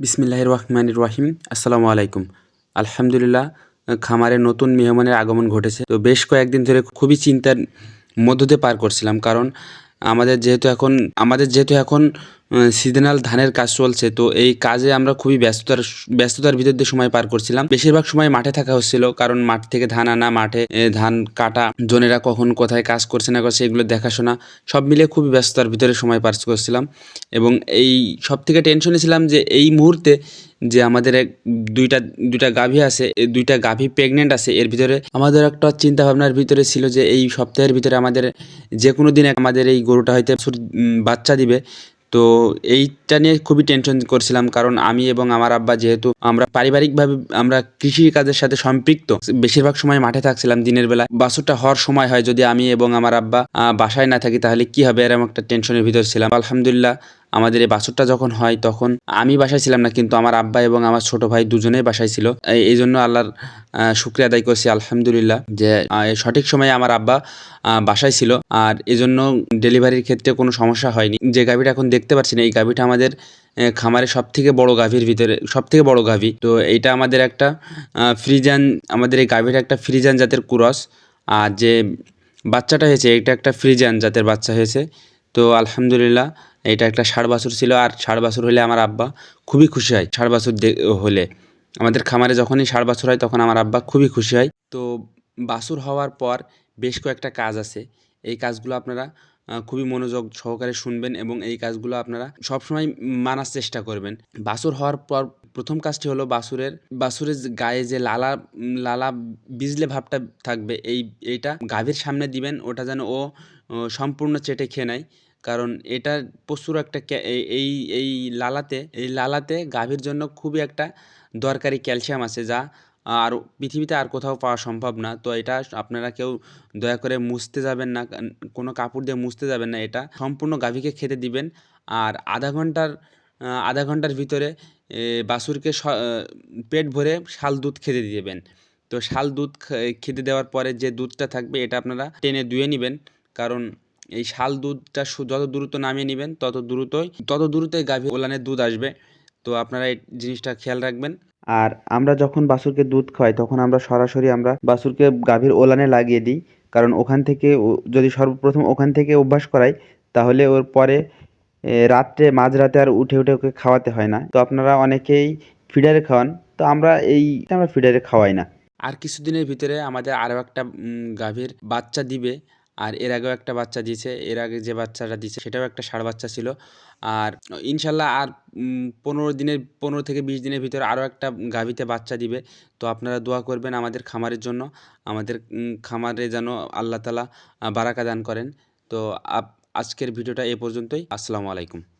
বিসমিল্লাহ রহমান রহিম আসসালামু আলাইকুম। আলহামদুলিল্লাহ, খামারে নতুন মেহমানের আগমন ঘটেছে। তো বেশ কয়েকদিন ধরে খুবই চিন্তার মধ্য দিয়ে পার করছিলাম কারণ আমাদের যেহেতু এখন, আমাদের যেহেতু এখন সিজনাল ধানের কাজ চলছে, তো এই কাজে আমরা খুবই ব্যস্ততার ব্যস্ততার ভিতর দিয়ে সময় পার করছিলাম। বেশিরভাগ সময় মাঠে থাকা হচ্ছিল, কারণ মাঠ থেকে ধান আনা, মাঠে ধান কাটা, জনেরা কখন কোথায় কাজ করছে না করছে, এগুলো দেখাশোনা, সব মিলিয়ে খুবই ব্যস্ততার ভিতরে সময় পার করছিলাম। এবং এই সব থেকে টেনশনে ছিলাম যে এই মুহূর্তে যে আমাদের এক দুইটা দুইটা গাভী আছে এই দুইটা গাভী প্রেগনেন্ট আছে, এর ভিতরে আমাদের একটা চিন্তা ভাবনার ভিতরে ছিল যে এই সপ্তাহের ভিতরে আমাদের যে কোনো দিন আমাদের এই গরুটা হয়তো বাচ্চা দিবে। তো এইটা নিয়ে খুবই টেনশন করছিলাম কারণ আমি এবং আমার আব্বা যেহেতু আমরা পারিবারিকভাবে আমরা কৃষি কাজের সাথে সম্পৃক্ত, বেশিরভাগ সময় মাঠে থাকছিলাম, দিনের বেলা বাছুরটা হওয়ার সময় হয় যদি আমি এবং আমার আব্বা বাসায় না থাকি তাহলে কি হবে এরকম একটা টেনশনের ভিতর ছিলাম। আলহামদুলিল্লাহ আমাদের এই বাছুরটা যখন হয় তখন আমি বাসায় ছিলাম না, কিন্তু আমার আব্বা এবং আমার ছোট ভাই দুজনেই বাসায় ছিল। এই- জন্য আল্লাহর শুক্রিয়া আদায় করছি, আলহামদুলিল্লাহ, যে সঠিক সময়ে আমার আব্বা বাসায় ছিল। আর এজন্য ডেলিভারির ক্ষেত্রে কোনো সমস্যা হয়নি। যে গাভীটা এখন দেখতে পাচ্ছি না, এই গাভীটা আমাদের খামারে সব থেকে বড় গাভীর ভিতরে সব থেকে বড় গাভী। তো এইটা আমাদের একটা ফ্রিজান, আমাদের এই গাভীটা একটা ফ্রিজান জাতের কুরস। আর যে বাচ্চাটা হয়েছে, এটা একটা ফ্রিজান জাতের বাচ্চা হয়েছে। তো আলহামদুলিল্লাহ এটা একটা ষাট বাছুর ছিল আর ষাট বাছুর হলে আমার আব্বা খুবই খুশি হয় ষাট বাছুর হলে। আমাদের খামারে যখনই ষাট বাছুর হয় তখন আমার আব্বা খুবই খুশি হয়। তো বাছুর হওয়ার পর বেশ কয়েকটা কাজ আছে। এই কাজগুলো আপনারা খুবই মনোযোগ সহকারে শুনবেন এবং এই কাজগুলো আপনারা সবসময় মানার চেষ্টা করবেন। বাসুর হওয়ার পর প্রথম কাজটি হলো বাসুরের বাসুরের গায়ে যে লালা লালা বিজলে ভাবটা থাকবে, এই, এইটা গাভীর সামনে দিবেন, ওটা যেন ও সম্পূর্ণ চেটে খেয়ে নেয়। কারণ এটা প্রচুর একটা এই এই লালাতে এই লালাতে গাভীর জন্য খুবই একটা দরকারি ক্যালসিয়াম আছে যা আর পৃথিবীতে আর কোথাও পাওয়া সম্ভব না। তো এটা আপনারা কেউ দয়া করে মুছতে যাবেন না কোনো কাপড় দিয়ে মুছতে যাবেন না এটা। সম্পূর্ণ গাভীকে খেতে দিবেন। আর আধা ঘণ্টার আধা ঘণ্টার ভিতরে এ, বাছুরকে পেট ভরে শাল দুধ খেতে দিবেন। তো শাল দুধ খেতে দেওয়ার পরে যে দুধটা থাকবে এটা আপনারা টেনে ধুয়ে নেবেন। কারণ এই শাল দুধটা যত দ্রুত নামিয়ে নেবেন তত দ্রুতই তত দ্রুতই গাভী ওলানের দুধ আসবে। তো আপনারা এই জিনিসটা খেয়াল রাখবেন। আর আমরা যখন বাছুরকে দুধ খাওয়াই তখন আমরা সরাসরি আমরা বাছুরকে গাভীর ওলানে লাগিয়ে দিই। কারণ ওখান থেকে যদি সর্বপ্রথম ওখান থেকে অভ্যাস করাই তাহলে ওর পরে রাত্রে মাঝরাতে আর উঠে উঠে ওকে খাওয়াতে হয় না। তো আপনারা অনেকেই ফিডারে খাওয়ান। তো আমরা এই আমরা ফিডারে খাওয়াই না। আর কিছুদিনের ভিতরে আমাদের আরও একটা গাভীর বাচ্চা দিবে। আর এর আগেও একটা বাচ্চা দিয়েছে, এর আগে যে বাচ্চাটা দিয়েছে সেটাও একটা ষাঁড় বাচ্চা ছিল। আর ইনশাল্লাহ আর পনেরো দিনের, পনেরো থেকে বিশ দিনের ভিতরে আরও একটা গাভীতে বাচ্চা দিবে। তো আপনারা দোয়া করবেন আমাদের খামারের জন্য, আমাদের খামারে যেন আল্লাহ তালা বারাকা দান করেন। তো আজকের ভিডিওটা এ পর্যন্তই। আসসালামু আলাইকুম।